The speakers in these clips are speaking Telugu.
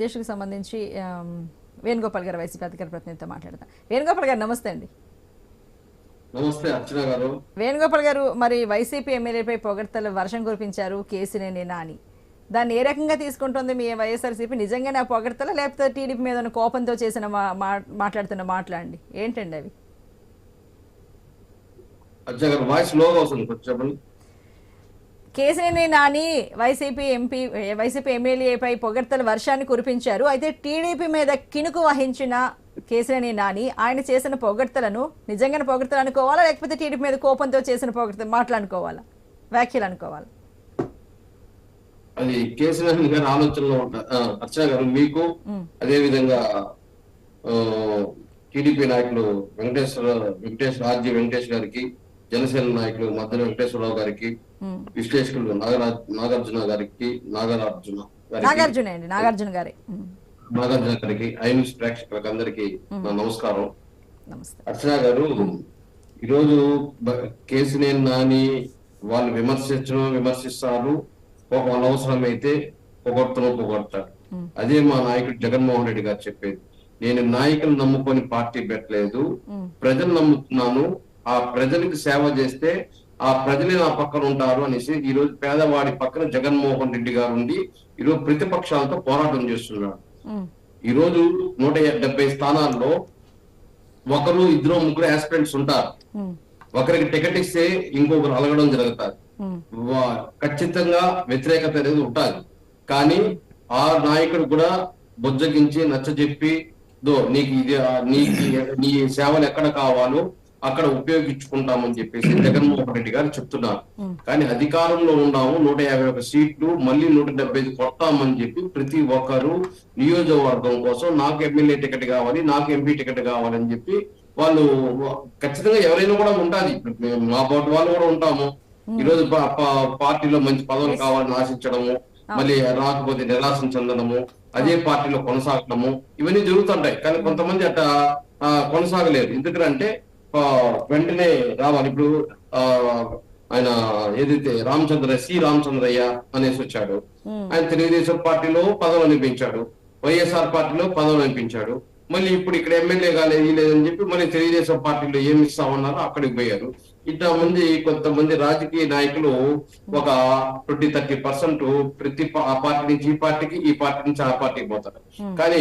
దేశకు సంబంధించి వేణుగోపాల్ గారు వైసీపీ అధికార ప్రతినిధితో మాట్లాడతాం వేణుగోపాల్ గారు నమస్తే అండి. నమస్తే అర్చన గారు. వేణుగోపాల్ గారు మరి వైసీపీ ఎమ్మెల్యేపై పొగడ్తలు వర్షం కురిపించారు కేసీనేని నాని దాన్ని ఏ రకంగా తీసుకుంటుంది మీ వైఎస్ఆర్సీపీ? నిజంగానే ఆ పొగడ్తలా లేకపోతే టీడీపీ మీద కోపంతో చేసిన మాట్లాడుతున్న మాట్లాడండి ఏంటండి అవి? అర్చన గారు వాయిస్ లోగా వస్తుంది కొంచెం Kesineni Nani YCP MP YCP ఎమ్మెల్యేపై పొగడ్తల వర్షాన్ని కురిపించారు. అయితే టీడీపీ మీద కినుకు వహించిన కేసీనేని నాని ఆయన చేసిన పొగడ్తలను నిజంగానే పొగడ్తలు అనుకోవాలా? లేకపోతే టీడీపీ మీద కోపంతో చేసిన పొగడ్తలు మాట్లాడుకోవాలా వ్యాఖ్యలు అనుకోవాలా? అది కేసీఆర్ గారి ఆలోచనలో అర్చన గారు మీకు అదే విధంగా టీడీపీ నాయకులు వెంకటేశ్వర వెంకటేశ్వర ఆర్జీ వెంకటేష్ గారికి జనసేన నాయకులు మద్దెల వెంకటేశ్వరరావు గారికి. విశ్లేషకులు నాగరాజ్ నాగార్జున గారికి నాగార్జున నాగార్జున అండి నాగార్జున గారే. నాగార్జున గారికి ఐన్యూస్ ప్రేక్షకులకు అందరికి నా నమస్కారం. అర్చన గారు ఈరోజు కేసినేని నాని వాళ్ళు విమర్శించడం విమర్శిస్తారు. ఒక వాళ్ళ అవసరం అయితే పొగొడతను పొగొడతారు. అదే మా నాయకుడు జగన్మోహన్ రెడ్డి గారు చెప్పేది. నేను నాయకులు నమ్ముకొని పార్టీ పెట్టలేదు. ప్రజలు నమ్ముతున్నాను. ఆ ప్రజలకు సేవ చేస్తే ఆ ప్రజలే నా పక్కన ఉంటారు అనేసి ఈ రోజు పేదవాడి పక్కన జగన్మోహన్ రెడ్డి గారు ఉండి ఈరోజు ప్రతిపక్షాలతో పోరాటం చేస్తున్నాడు. ఈ రోజు నూట డెబ్బై స్థానాల్లో ఒకరు ఇద్దరు ముగ్గురు ఆస్పిరెంట్స్ ఉంటారు. ఒకరికి టికెట్ ఇస్తే ఇంకొకరు అలగడం జరుగుతుంది. వా- ఖచ్చితంగా వ్యతిరేకత అనేది ఉంటుంది. కానీ ఆ నాయకుడు కూడా బుజ్జగించి నచ్చజెప్పి దో నీకు ఇది నీకు నీ సేవలు ఎక్కడ కావాలో అక్కడ ఉపయోగించుకుంటామని చెప్పేసి జగన్మోహన్ రెడ్డి గారు చెప్తున్నారు. కానీ అధికారంలో ఉన్నాము నూట యాభై ఒక సీట్లు మళ్ళీ నూట డెబ్బై ఐదు కొట్టామని చెప్పి ప్రతి ఒక్కరు నియోజకవర్గం కోసం నాకు ఎమ్మెల్యే టికెట్ కావాలి నాకు ఎంపీ టికెట్ కావాలని చెప్పి వాళ్ళు ఖచ్చితంగా ఎవరైనా కూడా ఉండాలి మా పాటు వాళ్ళు కూడా ఉంటాము. ఈ రోజు పా- పా- పార్టీలో మంచి పదవులు కావాలని ఆశించడము మళ్ళీ రాకపోతే నిరాశ చెందడము అదే పార్టీలో కొనసాగడము ఇవన్నీ జరుగుతుంటాయి. కానీ కొంతమంది అట్లా ఆ, కొనసాగలేరు. ఎందుకంటే వెంటనే రావాలి. ఇప్పుడు ఆ ఆయన ఏదైతే రామచంద్ర సి రామచంద్రయ్య అనేసి వచ్చాడు. ఆయన తెలుగుదేశం పార్టీలో పదవులు అనిపించాడు. వైఎస్ఆర్ పార్టీలో పదవులు అనిపించాడు. మళ్ళీ ఇప్పుడు ఇక్కడ ఎమ్మెల్యే కాలేదు లేదని చెప్పి మళ్ళీ తెలుగుదేశం పార్టీలో ఏమి ఇస్తామన్నారో అక్కడికి పోయారు. ఇట్లా మంది కొంతమంది రాజకీయ నాయకులు ఒక ట్వంటీ థర్టీ పర్సెంట్ ప్రతి ఆ పార్టీ నుంచి ఈ పార్టీకి ఈ పార్టీ నుంచి ఆ పార్టీకి పోతారు. కానీ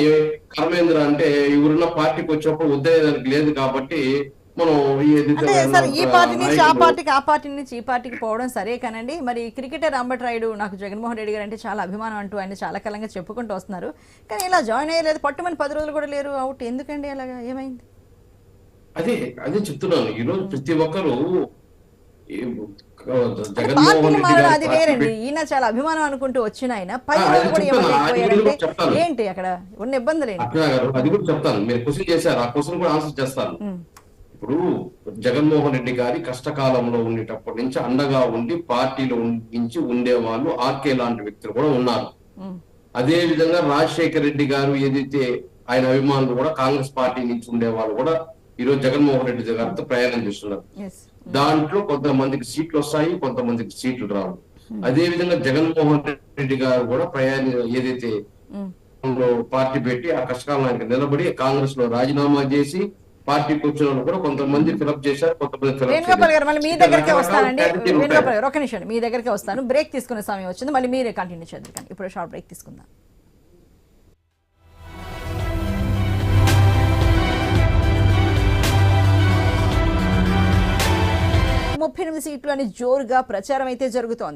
కర్మేంద్ర అంటే ఇవరున్న పార్టీకి వచ్చినప్పుడు ఉద్దేశానికి లేదు కాబట్టి మనం ఈ సార్ పార్టీ నుంచి ఆ పార్టీకి ఆ పార్టీ నుంచి ఈ పార్టీకి పోవడం సరే కానండి. మరి క్రికెటర్ అంబట్ రాయుడు నాకు జగన్మోహన్ రెడ్డి గారు అంటే చాలా అభిమానం అంటూ ఆయన చాలా కాలంగా చెప్పుకుంటూ వస్తున్నారు. కానీ ఇలా జాయిన్ అయ్యలేదు పట్టుమని పది రోజులు కూడా లేరు అవుట్. ఎందుకండి అలాగా? ఏమైంది? అదే అదే చెప్తున్నాను. ఈ రోజు ప్రతి ఒక్కరు అది వేరండి. ఈయన చాలా అభిమానం అనుకుంటూ వచ్చిన ఆయన. చెప్తాను. ఏంటి అక్కడ? ఉన్న ఇబ్బందులు ఏంటి? అది కూడా చెప్తాను. మీరు క్వశ్చన్ చేశారు ఆ క్వశ్చన్ కూడా ఆన్సర్ చేస్తాను. ఇప్పుడు జగన్మోహన్ రెడ్డి గారి కష్టకాలంలో ఉండేటప్పటి నుంచి అండగా ఉండి పార్టీలో నుంచి ఉండేవాళ్ళు ఆర్కే లాంటి వ్యక్తులు కూడా ఉన్నారు. అదే విధంగా రాజశేఖర్ రెడ్డి గారు ఏదైతే ఆయన అభిమానులు కూడా కాంగ్రెస్ పార్టీ నుంచి ఉండేవాళ్ళు కూడా ఈ రోజు జగన్మోహన్ రెడ్డి గారితో ప్రయాణం చేస్తున్నారు. దాంట్లో కొంతమందికి సీట్లు వస్తాయి కొంతమందికి సీట్లు రావు. అదే విధంగా జగన్మోహన్ రెడ్డి గారు కూడా ప్రయాణ ఏదైతే పార్టీ పెట్టి ఆ కష్టకాలం నిలబడి కాంగ్రెస్లో రాజీనామా చేసి పార్టీకి వచ్చిన వాళ్ళు కూడా కొంతమంది ఫిలప్ చేశారు కొంతమంది వేణుగోపాల్ గారు మళ్ళీ మీ దగ్గరికే వస్తానండి. వేణుగోపాల్ గారు ఒక నిమిషం మీ దగ్గరికే వస్తాను. బ్రేక్ తీసుకునే సమయం వచ్చింది. మళ్ళీ మీరే కంటిన్యూ చేద్దరు కానీ ఇప్పుడు షార్ట్ బ్రేక్ తీసుకుందాం. ముప్పై ఎనిమిది సీట్లు అని జోరుగా ప్రచారం అయితే జరుగుతోంది.